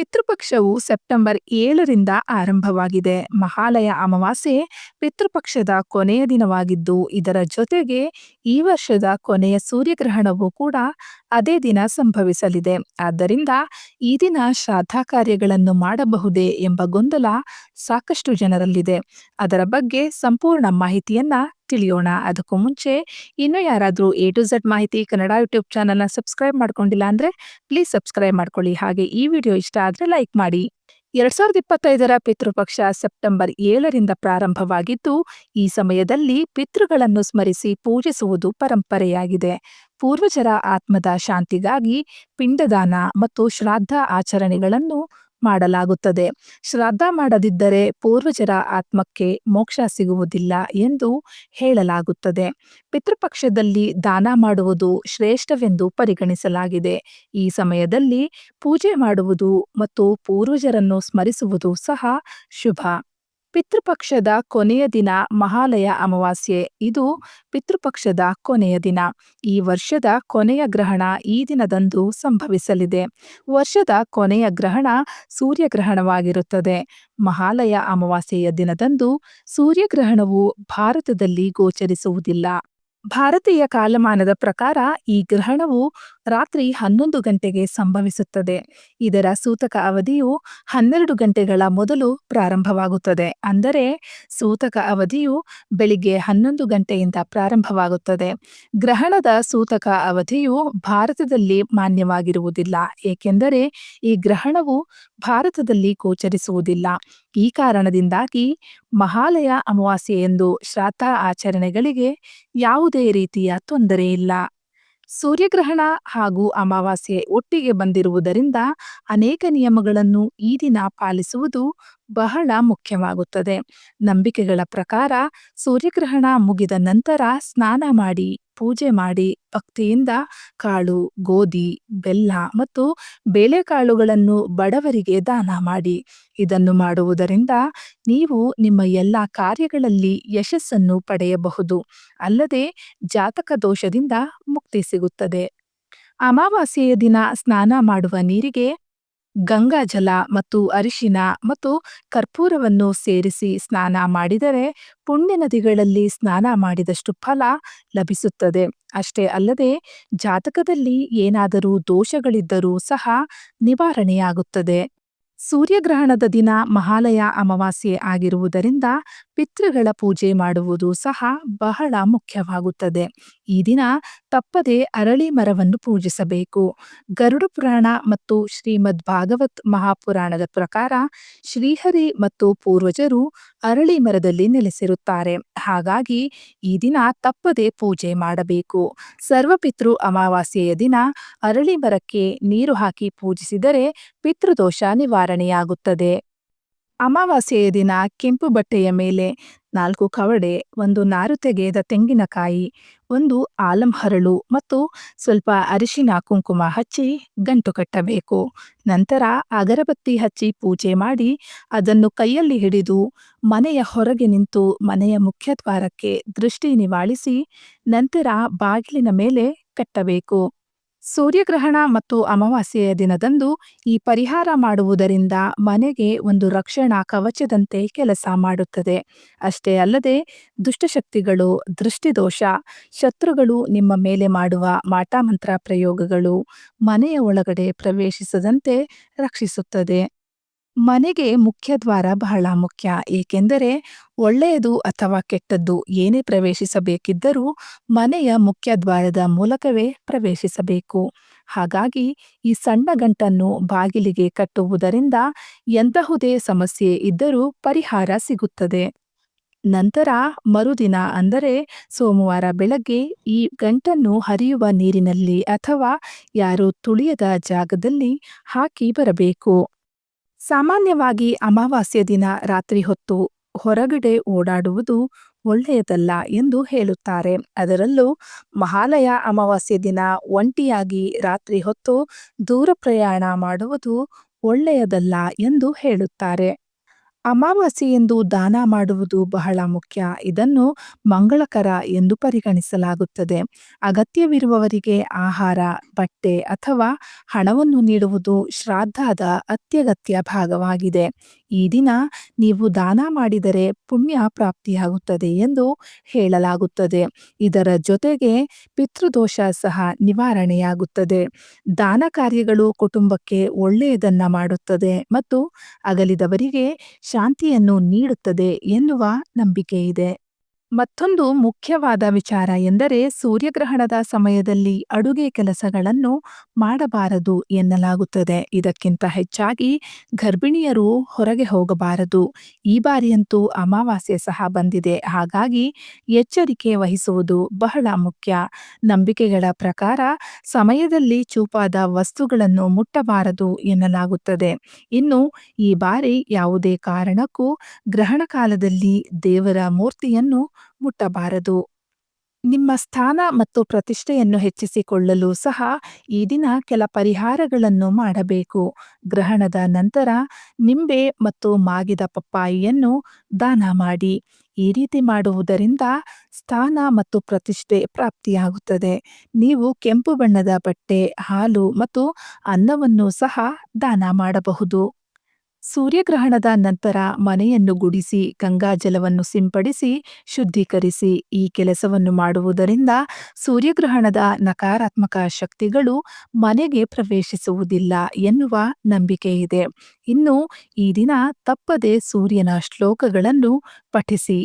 ಪಿತೃಪಕ್ಷವು September ಏಳರಿಂದ ಆರಂಭವಾಗಿದೆ. ಮಹಾಲಯ ಅಮಾವಾಸ್ಯೆ ಪಿತೃಪಕ್ಷದ ಕೊನೆಯ ದಿನವಾಗಿದ್ದು, ಇದರ ಜೊತೆಗೆ ಈ ವರ್ಷದ ಕೊನೆಯ ಸೂರ್ಯಗ್ರಹಣವು ಕೂಡ ಅದೇ ದಿನ ಸಂಭವಿಸಲಿದೆ. ಆದ್ದರಿಂದ ಈ ದಿನ ಶ್ರಾದ್ದ ಕಾರ್ಯಗಳನ್ನು ಮಾಡಬಹುದೇ ಎಂಬ ಗೊಂದಲ ಸಾಕಷ್ಟು ಜನರಲ್ಲಿದೆ. ಅದರ ಬಗ್ಗೆ ಸಂಪೂರ್ಣ ಮಾಹಿತಿಯನ್ನ ತಿಳಿಯೋಣ. ಅದಕ್ಕೂ ಮುಂಚೆ ಇನ್ನೂ ಯಾರಾದರೂ ಎ ಟು ಝಡ್ ಮಾಹಿತಿ ಕನ್ನಡ ಯೂಟ್ಯೂಬ್ ಚಾನಲ್ನ ಸಬ್ಸ್ಕ್ರೈಬ್ ಮಾಡ್ಕೊಂಡಿಲ್ಲ ಅಂದ್ರೆ ಪ್ಲೀಸ್ ಸಬ್ಸ್ಕ್ರೈಬ್ ಮಾಡ್ಕೊಳ್ಳಿ. ಹಾಗೆ ಈ ವಿಡಿಯೋ ಇಷ್ಟ ಆದ್ರೆ ಲೈಕ್ ಮಾಡಿ. ಎರಡ್ ಸಾವಿರದ ಇಪ್ಪತ್ತೈದರ ಪಿತೃಪಕ್ಷ ಸೆಪ್ಟೆಂಬರ್ ಏಳರಿಂದ ಪ್ರಾರಂಭವಾಗಿದ್ದು, ಈ ಸಮಯದಲ್ಲಿ ಪಿತೃಗಳನ್ನು ಸ್ಮರಿಸಿ ಪೂಜಿಸುವುದು ಪರಂಪರೆಯಾಗಿದೆ. ಪೂರ್ವಜರ ಆತ್ಮದ ಶಾಂತಿಗಾಗಿ ಪಿಂಡದಾನ ಮತ್ತು ಶ್ರಾದ್ದ ಆಚರಣೆಗಳನ್ನು ಮಾಡಲಾಗುತ್ತದೆ. ಶ್ರಾದ್ದ ಮಾಡದಿದ್ದರೆ ಪೂರ್ವಜರ ಆತ್ಮಕ್ಕೆ ಮೋಕ್ಷ ಸಿಗುವುದಿಲ್ಲ ಎಂದು ಹೇಳಲಾಗುತ್ತದೆ. ಪಿತೃಪಕ್ಷದಲ್ಲಿ ದಾನ ಮಾಡುವುದು ಶ್ರೇಷ್ಠವೆಂದು ಪರಿಗಣಿಸಲಾಗಿದೆ. ಈ ಸಮಯದಲ್ಲಿ ಪೂಜೆ ಮಾಡುವುದು ಮತ್ತು ಪೂರ್ವಜರನ್ನು ಸ್ಮರಿಸುವುದು ಸಹ ಶುಭ. ಪಿತೃಪಕ್ಷದ ಕೊನೆಯ ದಿನ ಮಹಾಲಯ ಅಮಾವಾಸ್ಯೆ. ಇದು ಪಿತೃಪಕ್ಷದ ಕೊನೆಯ ದಿನ. ಈ ವರ್ಷದ ಕೊನೆಯ ಗ್ರಹಣ ಈ ದಿನದಂದು ಸಂಭವಿಸಲಿದೆ. ವರ್ಷದ ಕೊನೆಯ ಗ್ರಹಣ ಸೂರ್ಯಗ್ರಹಣವಾಗಿರುತ್ತದೆ. ಮಹಾಲಯ ಅಮಾವಾಸ್ಯೆಯ ದಿನದಂದು ಸೂರ್ಯಗ್ರಹಣವು ಭಾರತದಲ್ಲಿ ಗೋಚರಿಸುವುದಿಲ್ಲ. ಭಾರತೀಯ ಕಾಲಮಾನದ ಪ್ರಕಾರ ಈ ಗ್ರಹಣವು ರಾತ್ರಿ ಹನ್ನೊಂದು ಗಂಟೆಗೆ ಸಂಭವಿಸುತ್ತದೆ. ಇದರ ಸೂತಕ ಅವಧಿಯು ಹನ್ನೆರಡು ಗಂಟೆಗಳ ಮೊದಲು ಪ್ರಾರಂಭವಾಗುತ್ತದೆ. ಅಂದರೆ ಸೂತಕ ಅವಧಿಯು ಬೆಳಿಗ್ಗೆ ಹನ್ನೊಂದು ಗಂಟೆಯಿಂದ ಪ್ರಾರಂಭವಾಗುತ್ತದೆ. ಗ್ರಹಣದ ಸೂತಕ ಅವಧಿಯು ಭಾರತದಲ್ಲಿ ಮಾನ್ಯವಾಗಿರುವುದಿಲ್ಲ. ಏಕೆಂದರೆ ಈ ಗ್ರಹಣವು ಭಾರತದಲ್ಲಿ ಗೋಚರಿಸುವುದಿಲ್ಲ. ಈ ಕಾರಣದಿಂದಾಗಿ ಮಹಾಲಯ ಅಮಾವಾಸ್ಯೆ ಎಂದು ಶ್ರಾದ್ದ ಆಚರಣೆಗಳಿಗೆ ಯಾವುದೇ ರೀತಿಯ ತೊಂದರೆ ಇಲ್ಲ. ಸೂರ್ಯಗ್ರಹಣ ಹಾಗೂ ಅಮಾವಾಸ್ಯೆ ಒಟ್ಟಿಗೆ ಬಂದಿರುವುದರಿಂದ ಅನೇಕ ನಿಯಮಗಳನ್ನು ಈ ದಿನ ಪಾಲಿಸುವುದು ಬಹಳ ಮುಖ್ಯವಾಗುತ್ತದೆ. ನಂಬಿಕೆಗಳ ಪ್ರಕಾರ ಸೂರ್ಯಗ್ರಹಣ ಮುಗಿದ ನಂತರ ಸ್ನಾನ ಮಾಡಿ. ಪೂಜೆ ಮಾಡಿ ಭಕ್ತಿಯಿಂದ ಕಾಳು, ಗೋಧಿ, ಬೆಲ್ಲ ಮತ್ತು ಬೇಳೆಕಾಳುಗಳನ್ನು ಬಡವರಿಗೆ ದಾನ ಮಾಡಿ. ಇದನ್ನು ಮಾಡುವುದರಿಂದ ನೀವು ನಿಮ್ಮ ಎಲ್ಲ ಕಾರ್ಯಗಳಲ್ಲಿ ಯಶಸ್ಸನ್ನು ಪಡೆಯಬಹುದು. ಅಲ್ಲದೆ ಜಾತಕ ದೋಷದಿಂದ ಮುಕ್ತಿ ಸಿಗುತ್ತದೆ. ಅಮಾವಾಸ್ಯೆಯ ದಿನ ಸ್ನಾನ ಮಾಡುವ ನೀರಿಗೆ ಗಂಗಾಜಲ ಮತ್ತು ಅರಿಶಿನ ಮತ್ತು ಕರ್ಪೂರವನ್ನು ಸೇರಿಸಿ ಸ್ನಾನ ಮಾಡಿದರೆ ಪುಣ್ಯ ನದಿಗಳಲ್ಲಿ ಸ್ನಾನ ಮಾಡಿದಷ್ಟು ಫಲ ಲಭಿಸುತ್ತದೆ. ಅಷ್ಟೇ ಅಲ್ಲದೆ ಜಾತಕದಲ್ಲಿ ಏನಾದರೂ ದೋಷಗಳಿದ್ದರೂ ಸಹ ನಿವಾರಣೆಯಾಗುತ್ತದೆ. ಸೂರ್ಯಗ್ರಹಣದ ದಿನ ಮಹಾಲಯ ಅಮಾವಾಸ್ಯೆ ಆಗಿರುವುದರಿಂದ ಪಿತೃಗಳ ಪೂಜೆ ಮಾಡುವುದು ಸಹ ಬಹಳ ಮುಖ್ಯವಾಗುತ್ತದೆ. ಈ ದಿನ ತಪ್ಪದೆ ಅರಳಿ ಮರವನ್ನು ಪೂಜಿಸಬೇಕು. ಗರುಡ ಪುರಾಣ ಮತ್ತು ಶ್ರೀಮದ್ ಭಾಗವತ್ ಮಹಾಪುರಾಣದ ಪ್ರಕಾರ ಶ್ರೀಹರಿ ಮತ್ತು ಪೂರ್ವಜರು ಅರಳಿ ಮರದಲ್ಲಿ ನೆಲೆಸಿರುತ್ತಾರೆ. ಹಾಗಾಗಿ ಈ ದಿನ ತಪ್ಪದೆ ಪೂಜೆ ಮಾಡಬೇಕು. ಸರ್ವಪಿತೃ ಅಮಾವಾಸ್ಯೆಯ ದಿನ ಅರಳಿ ಮರಕ್ಕೆ ನೀರು ಹಾಕಿ ಪೂಜಿಸಿದರೆ ಪಿತೃದೋಷ ನಿವಾರಣೆಯಾಗುತ್ತದೆ. ಅಮಾವಾಸ್ಯೆಯ ದಿನ ಕೆಂಪು ಬಟ್ಟೆಯ ಮೇಲೆ ನಾಲ್ಕು ಕವಡೆ, ಒಂದು ನಾರು ತೆಗೆದ ತೆಂಗಿನಕಾಯಿ, ಒಂದು ಆಲಂ ಹರಳು ಮತ್ತು ಸ್ವಲ್ಪ ಅರಿಶಿನ ಕುಂಕುಮ ಹಚ್ಚಿ ಗಂಟು ಕಟ್ಟಬೇಕು. ನಂತರ ಅಗರಬತ್ತಿ ಹಚ್ಚಿ ಪೂಜೆ ಮಾಡಿ ಅದನ್ನು ಕೈಯಲ್ಲಿ ಹಿಡಿದು ಮನೆಯ ಹೊರಗೆ ನಿಂತು ಮನೆಯ ಮುಖ್ಯದ್ವಾರಕ್ಕೆ ದೃಷ್ಟಿ ನಿವಾಳಿಸಿ ನಂತರ ಬಾಗಿಲಿನ ಮೇಲೆ ಕಟ್ಟಬೇಕು. ಸೂರ್ಯಗ್ರಹಣ ಮತ್ತು ಅಮಾವಾಸ್ಯೆಯ ದಿನದಂದು ಈ ಪರಿಹಾರ ಮಾಡುವುದರಿಂದ ಮನೆಗೆ ಒಂದು ರಕ್ಷಣಾ ಕವಚದಂತೆ ಕೆಲಸ ಮಾಡುತ್ತದೆ. ಅಷ್ಟೇ ಅಲ್ಲದೆ ದುಷ್ಟಶಕ್ತಿಗಳು, ದೃಷ್ಟಿದೋಷ, ಶತ್ರುಗಳು ನಿಮ್ಮ ಮೇಲೆ ಮಾಡುವ ಮಾಟಮಂತ್ರ ಪ್ರಯೋಗಗಳು ಮನೆಯ ಒಳಗಡೆ ಪ್ರವೇಶಿಸದಂತೆ ರಕ್ಷಿಸುತ್ತದೆ. ಮನೆಗೆ ಮುಖ್ಯದ್ವಾರ ಬಹಳ ಮುಖ್ಯ. ಏಕೆಂದರೆ ಒಳ್ಳೆಯದು ಅಥವಾ ಕೆಟ್ಟದ್ದು ಏನೇ ಪ್ರವೇಶಿಸಬೇಕಿದ್ದರೂ ಮನೆಯ ಮುಖ್ಯದ್ವಾರದ ಮೂಲಕವೇ ಪ್ರವೇಶಿಸಬೇಕು. ಹಾಗಾಗಿ ಈ ಸಣ್ಣ ಗಂಟನ್ನು ಬಾಗಿಲಿಗೆ ಕಟ್ಟುವುದರಿಂದ ಎಂತಹುದೇ ಸಮಸ್ಯೆ ಇದ್ದರೂ ಪರಿಹಾರ ಸಿಗುತ್ತದೆ. ನಂತರ ಮರುದಿನ ಅಂದರೆ ಸೋಮವಾರ ಬೆಳಗ್ಗೆ ಈ ಗಂಟನ್ನು ಹರಿಯುವ ನೀರಿನಲ್ಲಿ ಅಥವಾ ಯಾರು ತುಳಿಯದ ಜಾಗದಲ್ಲಿ ಹಾಕಿ ಬರಬೇಕು. ಸಾಮಾನ್ಯವಾಗಿ ಅಮಾವಾಸ್ಯ ದಿನ ರಾತ್ರಿ ಹೊತ್ತು ಹೊರಗಡೆ ಓಡಾಡುವುದು ಒಳ್ಳೆಯದಲ್ಲ ಎಂದು ಹೇಳುತ್ತಾರೆ. ಅದರಲ್ಲೂ ಮಹಾಲಯ ಅಮಾವಾಸ್ಯೆ ದಿನ ಒಂಟಿಯಾಗಿ ರಾತ್ರಿ ಹೊತ್ತು ದೂರ ಪ್ರಯಾಣ ಮಾಡುವುದು ಒಳ್ಳೆಯದಲ್ಲ ಎಂದು ಹೇಳುತ್ತಾರೆ. ಅಮಾವಾಸ್ಯೆಯಂದು ದಾನ ಮಾಡುವುದು ಬಹಳ ಮುಖ್ಯ. ಇದನ್ನು ಮಂಗಳಕರ ಎಂದು ಪರಿಗಣಿಸಲಾಗುತ್ತದೆ. ಅಗತ್ಯವಿರುವವರಿಗೆ ಆಹಾರ, ಬಟ್ಟೆ ಅಥವಾ ಹಣವನ್ನು ನೀಡುವುದು ಶ್ರಾದ್ದದ ಅತ್ಯಗತ್ಯ ಭಾಗವಾಗಿದೆ. ಈ ದಿನ ನೀವು ದಾನ ಮಾಡಿದರೆ ಪುಣ್ಯ ಪ್ರಾಪ್ತಿಯಾಗುತ್ತದೆ ಎಂದು ಹೇಳಲಾಗುತ್ತದೆ. ಇದರ ಜೊತೆಗೆ ಪಿತೃದೋಷ ಸಹ ನಿವಾರಣೆಯಾಗುತ್ತದೆ. ದಾನ ಕಾರ್ಯಗಳು ಕುಟುಂಬಕ್ಕೆ ಒಳ್ಳೆಯದನ್ನ ಮಾಡುತ್ತದೆ ಮತ್ತು ಅಗಲಿದವರಿಗೆ ಶಾಂತಿಯನ್ನು ನೀಡುತ್ತದೆ ಎನ್ನುವ ನಂಬಿಕೆಯಿದೆ. ಮತ್ತೊಂದು ಮುಖ್ಯವಾದ ವಿಚಾರ ಎಂದರೆ ಸೂರ್ಯಗ್ರಹಣದ ಸಮಯದಲ್ಲಿ ಅಡುಗೆ ಕೆಲಸಗಳನ್ನು ಮಾಡಬಾರದು ಎನ್ನಲಾಗುತ್ತದೆ. ಇದಕ್ಕಿಂತ ಹೆಚ್ಚಾಗಿ ಗರ್ಭಿಣಿಯರು ಹೊರಗೆ ಹೋಗಬಾರದು. ಈ ಬಾರಿಯಂತೂ ಅಮಾವಾಸ್ಯೆ ಸಹ ಬಂದಿದೆ. ಹಾಗಾಗಿ ಎಚ್ಚರಿಕೆ ವಹಿಸುವುದು ಬಹಳ ಮುಖ್ಯ. ನಂಬಿಕೆಗಳ ಪ್ರಕಾರ ಸಮಯದಲ್ಲಿ ಚೂಪಾದ ವಸ್ತುಗಳನ್ನು ಮುಟ್ಟಬಾರದು ಎನ್ನಲಾಗುತ್ತದೆ. ಇನ್ನು ಈ ಬಾರಿ ಯಾವುದೇ ಕಾರಣಕ್ಕೂ ಗ್ರಹಣ ಕಾಲದಲ್ಲಿ ದೇವರ ಮೂರ್ತಿಯನ್ನು ಮುಟ್ಟಬಾರದು. ನಿಮ್ಮ ಸ್ಥಾನ ಮತ್ತು ಪ್ರತಿಷ್ಠೆಯನ್ನು ಹೆಚ್ಚಿಸಿಕೊಳ್ಳಲು ಸಹ ಈ ದಿನ ಕೆಲ ಪರಿಹಾರಗಳನ್ನು ಮಾಡಬೇಕು. ಗ್ರಹಣದ ನಂತರ ನಿಂಬೆ ಮತ್ತು ಮಾಗಿದ ಪಪ್ಪಾಯಿಯನ್ನು ದಾನ ಮಾಡಿ. ಈ ರೀತಿ ಮಾಡುವುದರಿಂದ ಸ್ಥಾನ ಮತ್ತು ಪ್ರತಿಷ್ಠೆ ಪ್ರಾಪ್ತಿಯಾಗುತ್ತದೆ. ನೀವು ಕೆಂಪು ಬಣ್ಣದ ಬಟ್ಟೆ, ಹಾಲು ಮತ್ತು ಅನ್ನವನ್ನು ಸಹ ದಾನ ಮಾಡಬಹುದು. ಸೂರ್ಯಗ್ರಹಣದ ನಂತರ ಮನೆಯನ್ನು ಗುಡಿಸಿ ಗಂಗಾಜಲವನ್ನು ಸಿಂಪಡಿಸಿ, ಶುದ್ಧೀಕರಿಸಿ ಈ ಕೆಲಸವನ್ನು ಮಾಡುವುದರಿಂದ ಸೂರ್ಯಗ್ರಹಣದ ನಕಾರಾತ್ಮಕ ಶಕ್ತಿಗಳು ಮನೆಗೆ ಪ್ರವೇಶಿಸುವುದಿಲ್ಲ ಎನ್ನುವ ನಂಬಿಕೆ ಇದೆ. ಇನ್ನು ಈ ದಿನ ತಪ್ಪದೆ ಸೂರ್ಯನ ಶ್ಲೋಕಗಳನ್ನು ಪಠಿಸಿ.